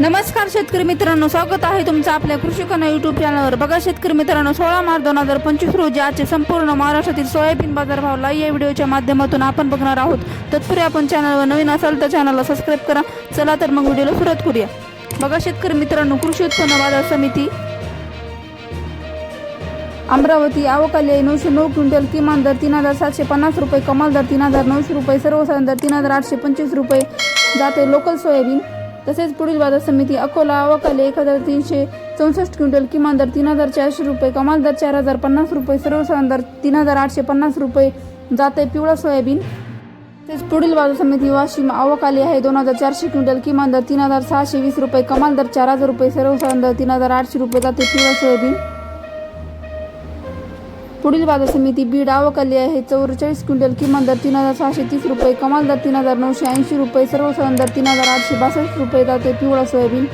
नमस्कार शेतकरी मित्रांनो स्वागत आहे तुमचं आपल्या कृषी कन्या युट्यूब चॅनलवर बघा शेतकरी मित्रांनो सोळा मार्च दोन हजार पंचवीस रोजी आजचे संपूर्ण महाराष्ट्रातील सोयाबीन बाजार भाव या व्हिडिओच्या माध्यमातून आपण बघणार आहोत. तत्पूर्वी आपण चॅनलवर नवीन असाल तर चॅनलला सबस्क्राईब करा. चला तर मग व्हिडिओला सुरुवात करूया. बघा शेतकरी मित्रांनो कृषी उत्पन्न बाजार समिती अमरावती आवकाली आहे नऊशे नऊ क्विंटल. किमान दर तीन हजार सातशे पन्नास रुपये कमाल दर तीन हजार नऊशे रुपये सर्वसाधारण दर तीन हजार आठशे पंचवीस रुपये जाते लोकल सोयाबीन. तसेच पुढील बाजार समिती अकोला आवकाली एक हजार तीनशे चौसष्ट क्विंटल किमान दर तीन हजार चारशे रुपये कमाल दर चार हजार पन्नास रुपये सर्वसाधारण दर तीन हजार आठशे पन्नास रुपये जाते पिवळा सोयाबीन. तसेच पुढील बाजार समिती वाशिम अवकाली आहे. दोन हजार चारशे क्विंटल किमान दर तीन हजार सहाशे वीस रुपये कमाल दर चार हजार रुपये सर्वसाधारण दर तीन हजार आठशे रुपये जाते पिवळा सोयाबीन. पुढील बाजार समिती बीड आवक आली आहे. चौवेचाळीस क्विंटल किमान दर तीन हजार सहाशे तीस रुपये कमाल दर तीन हजार नऊशे ऐंशी रुपये सर्वसाधारण दर तीन हजार आठशे बासष्ट रुपये जाते. पिवळा सोयाबीन